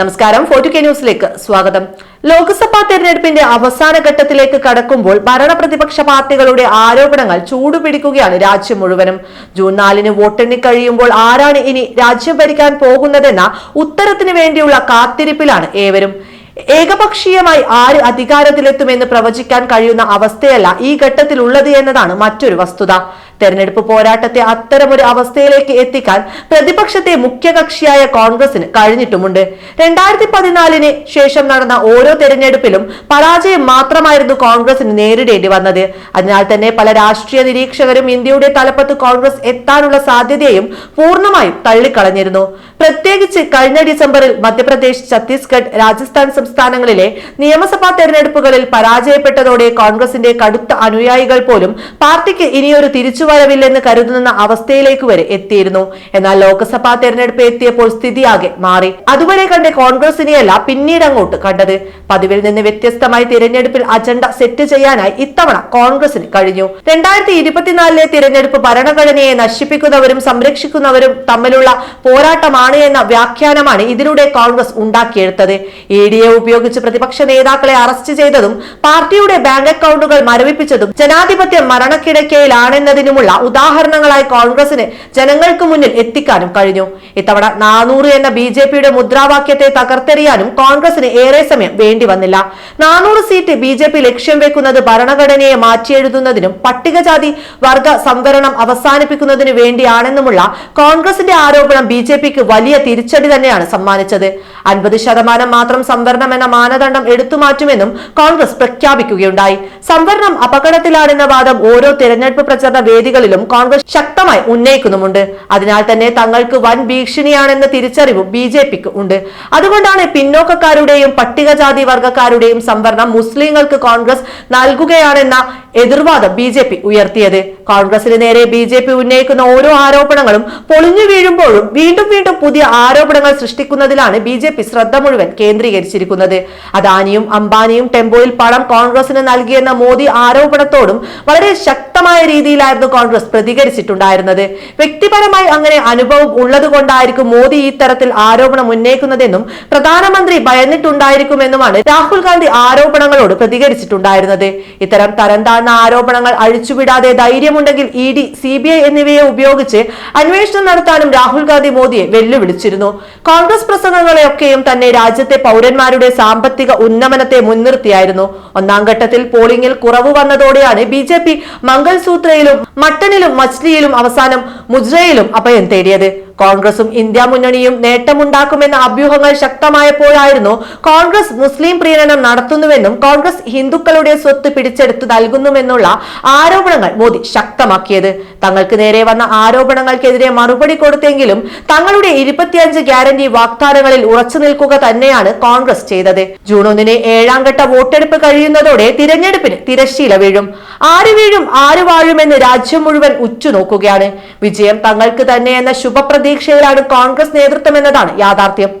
നമസ്കാരം. ഫോർട്ടു കെ ന്യൂസിലേക്ക് സ്വാഗതം. ലോക്സഭാ തെരഞ്ഞെടുപ്പിന്റെ അവസാന ഘട്ടത്തിലേക്ക് കടക്കുമ്പോൾ ഭരണപ്രതിപക്ഷ പാർട്ടികളുടെ ആരോപണങ്ങൾ ചൂടുപിടിക്കുകയാണ് രാജ്യം മുഴുവനും. ജൂൺ നാലിന് വോട്ടെണ്ണി കഴിയുമ്പോൾ ആരാണ് ഇനി രാജ്യം ഭരിക്കാൻ പോകുന്നതെന്ന ഉത്തരത്തിന് വേണ്ടിയുള്ള കാത്തിരിപ്പിലാണ് ഏവരും. ഏകപക്ഷീയമായി ആര് അധികാരത്തിലെത്തുമെന്ന് പ്രവചിക്കാൻ കഴിയുന്ന അവസ്ഥയല്ല ഈ ഘട്ടത്തിലുള്ളത് എന്നതാണ് മറ്റൊരു വസ്തുത. തെരഞ്ഞെടുപ്പ് പോരാട്ടത്തെ അത്തരമൊരു അവസ്ഥയിലേക്ക് എത്തിക്കാൻ പ്രതിപക്ഷത്തെ മുഖ്യകക്ഷിയായ കോൺഗ്രസിന് കഴിഞ്ഞിട്ടുമുണ്ട്. രണ്ടായിരത്തി പതിനാലിന് ശേഷം നടന്ന ഓരോ തെരഞ്ഞെടുപ്പിലും പരാജയം മാത്രമായിരുന്നു കോൺഗ്രസിന് നേരിടേണ്ടി വന്നത്. അതിനാൽ തന്നെ പല രാഷ്ട്രീയ നിരീക്ഷകരും ഇന്ത്യയുടെ തലപ്പത്ത് കോൺഗ്രസ് എത്താനുള്ള സാധ്യതയും പൂർണമായും തള്ളിക്കളഞ്ഞിരുന്നു. പ്രത്യേകിച്ച് കഴിഞ്ഞ ഡിസംബറിൽ മധ്യപ്രദേശ് ഛത്തീസ്ഗഡ് രാജസ്ഥാൻ സംസ്ഥാനങ്ങളിലെ നിയമസഭാ തെരഞ്ഞെടുപ്പുകളിൽ പരാജയപ്പെട്ടതോടെ കോൺഗ്രസിന്റെ കടുത്ത അനുയായികൾ പോലും പാർട്ടിക്ക് ഇനിയൊരു തിരിച്ചുവരവില്ലെന്ന് കരുതുന്ന അവസ്ഥയിലേക്ക് വരെ എത്തിയിരുന്നു. എന്നാൽ ലോക്സഭാ തെരഞ്ഞെടുപ്പ് എത്തിയപ്പോൾ സ്ഥിതിയാകെ മാറി. അതുവരെ കണ്ട കോൺഗ്രസിനെയല്ല പിന്നീട് അങ്ങോട്ട് കണ്ടത്. പതിവിൽ നിന്ന് വ്യത്യസ്തമായി തിരഞ്ഞെടുപ്പിൽ അജണ്ട സെറ്റ് ചെയ്യാനായി ഇത്തവണ കോൺഗ്രസിന് കഴിഞ്ഞു. രണ്ടായിരത്തി ഇരുപത്തിനാലിലെ തിരഞ്ഞെടുപ്പ് ഭരണഘടനയെ നശിപ്പിക്കുന്നവരും സംരക്ഷിക്കുന്നവരും തമ്മിലുള്ള പോരാട്ടമാണ് എന്ന വ്യാഖ്യാനമാണ് ഇതിലൂടെ കോൺഗ്രസ് ഉണ്ടാക്കിയെടുത്തത്. ഇ ഡി എ ഉപയോഗിച്ച് പ്രതിപക്ഷ നേതാക്കളെ അറസ്റ്റ് ചെയ്തതും പാർട്ടിയുടെ ബാങ്ക് അക്കൗണ്ടുകൾ മരവിപ്പിച്ചതും ജനാധിപത്യം മരണക്കിടക്കയിലാണെന്നതിനുമുള്ള ഉദാഹരണങ്ങളായി കോൺഗ്രസിന് ജനങ്ങൾക്ക് മുന്നിൽ എത്തിക്കാനും കഴിഞ്ഞു. ഇത്തവണ നാനൂറ് എന്ന ബി ജെ പിയുടെ മുദ്രാവാക്യത്തെ തകർത്തെറിയാനും കോൺഗ്രസിന് ഏറെ സമയം വേണ്ടി വന്നില്ല. നാനൂറ് സീറ്റ് ബി ജെ പി ലക്ഷ്യം വെക്കുന്നത് ഭരണഘടനയെ മാറ്റിയെഴുതുന്നതിനും പട്ടികജാതി വർഗ സംവരണം അവസാനിപ്പിക്കുന്നതിനു വേണ്ടിയാണെന്നുമുള്ള കോൺഗ്രസിന്റെ ആരോപണം ബി ജെ പിക്ക് വലിയ തിരിച്ചടി തന്നെയാണ് സമ്മാനിച്ചത്. അൻപത് ശതമാനം മാത്രം സംവരണം എന്ന മാനദണ്ഡം എടുത്തുമാറ്റുമെന്നും കോൺഗ്രസ് പ്രഖ്യാപിക്കുകയുണ്ടായി. സംവരണം അപകടത്തിലാണെന്ന വാദം ഓരോ തെരഞ്ഞെടുപ്പ് പ്രചരണ വേദികളിലും കോൺഗ്രസ് ശക്തമായി ഉന്നയിക്കുന്നുമുണ്ട്. അതിനാൽ തന്നെ തങ്ങൾക്ക് വൻ ഭീഷണിയാണെന്ന തിരിച്ചറിവും ബി ജെ പിക്ക് ഉണ്ട്. അതുകൊണ്ടാണ് പിന്നോക്കക്കാരുടെയും പട്ടികജാതി വർഗക്കാരുടെയും സംവരണം മുസ്ലിങ്ങൾക്ക് കോൺഗ്രസ് നൽകുകയാണെന്ന എതിർവാദം ബി ഉയർത്തിയത്. കോൺഗ്രസിന് നേരെ ബി ജെ പി ഉന്നയിക്കുന്ന ഓരോ ആരോപണങ്ങളും പൊളിഞ്ഞു വീഴുമ്പോഴും വീണ്ടും വീണ്ടും പുതിയ ആരോപണങ്ങൾ സൃഷ്ടിക്കുന്നതിലാണ് ബി ജെ പി ശ്രദ്ധ മുഴുവൻ കേന്ദ്രീകരിച്ചിരിക്കുന്നത്. അദാനിയും അംബാനിയും ടെമ്പോയിൽ പണം കോൺഗ്രസിന് നൽകിയെന്ന മോദി ആരോപണത്തോടും വളരെ ശക്തമായ രീതിയിലായിരുന്നു കോൺഗ്രസ് പ്രതികരിച്ചിട്ടുണ്ടായിരുന്നത്. വ്യക്തിപരമായി അങ്ങനെ അനുഭവം ഉള്ളതുകൊണ്ടായിരിക്കും മോദി ഈ തരത്തിൽ ആരോപണം ഉന്നയിക്കുന്നതെന്നും പ്രധാനമന്ത്രി ഭയന്നിട്ടുണ്ടായിരിക്കുമെന്നുമാണ് രാഹുൽ ഗാന്ധി ആരോപണങ്ങളോട് പ്രതികരിച്ചിട്ടുണ്ടായിരുന്നത്. ഇത്തരം തരം താഴ്ന്ന ആരോപണങ്ങൾ അഴിച്ചുവിടാതെ ധൈര്യമുണ്ടെങ്കിൽ E D C B I എന്നിവയെ ഉപയോഗിച്ച് അന്വേഷണം നടത്താനും രാഹുൽ ഗാന്ധി മോദിയെ വെല്ലുവിളിച്ചിരുന്നു. കോൺഗ്രസ് പ്രസംഗങ്ങളെയൊക്കെയും തന്നെ രാജ്യത്തെ പൗരന്മാരുടെ സാമ്പത്തിക ഉന്നമനത്തെ മുൻനിർത്തിയായിരുന്നു. ഒന്നാം ഘട്ടത്തിൽ പോളിംഗിൽ കുറവ് വന്നതോടെയാണ് ബി ജെ പി മംഗൾസൂത്രയിലും മട്ടണിലും മച്ലിയിലും അവസാനം മുജ്രയിലും അഭയം തേടിയത്. കോൺഗ്രസും ഇന്ത്യ മുന്നണിയും നേട്ടമുണ്ടാക്കുമെന്ന അഭ്യൂഹങ്ങൾ ശക്തമായപ്പോഴായിരുന്നു കോൺഗ്രസ് മുസ്ലിം പ്രീണനം നടത്തുന്നുവെന്നും കോൺഗ്രസ് ഹിന്ദുക്കളുടെ സ്വത്ത് പിടിച്ചെടുത്ത് നൽകുന്നുവെന്നുള്ള ആരോപണങ്ങൾ മോദി ശക്തമാക്കിയത്. തങ്ങൾക്ക് നേരെ വന്ന ആരോപണങ്ങൾക്കെതിരെ മറുപടി കൊടുത്തെങ്കിലും തങ്ങളുടെ ഇരുപത്തിയഞ്ച് ഗ്യാരണ്ടി വാഗ്ദാനങ്ങളിൽ ഉറച്ചു നിൽക്കുക തന്നെയാണ് കോൺഗ്രസ് ചെയ്തത്. ജൂൺ ഒന്നിന് ഏഴാം ഘട്ട വോട്ടെടുപ്പ് കഴിയുന്നതോടെ തിരഞ്ഞെടുപ്പിന് തിരശ്ശീല വീഴും. ആര് വീഴും ആര് വാഴുമെന്ന് രാജ്യം മുഴുവൻ ഉച്ചുനോക്കുകയാണ് വിജയം തങ്ങൾക്ക് തന്നെയെന്ന എന്ന ശുഭപ്രതീക്ഷയിലാണ് കോൺഗ്രസ് നേതൃത്വം എന്നതാണ് യാഥാർത്ഥ്യം.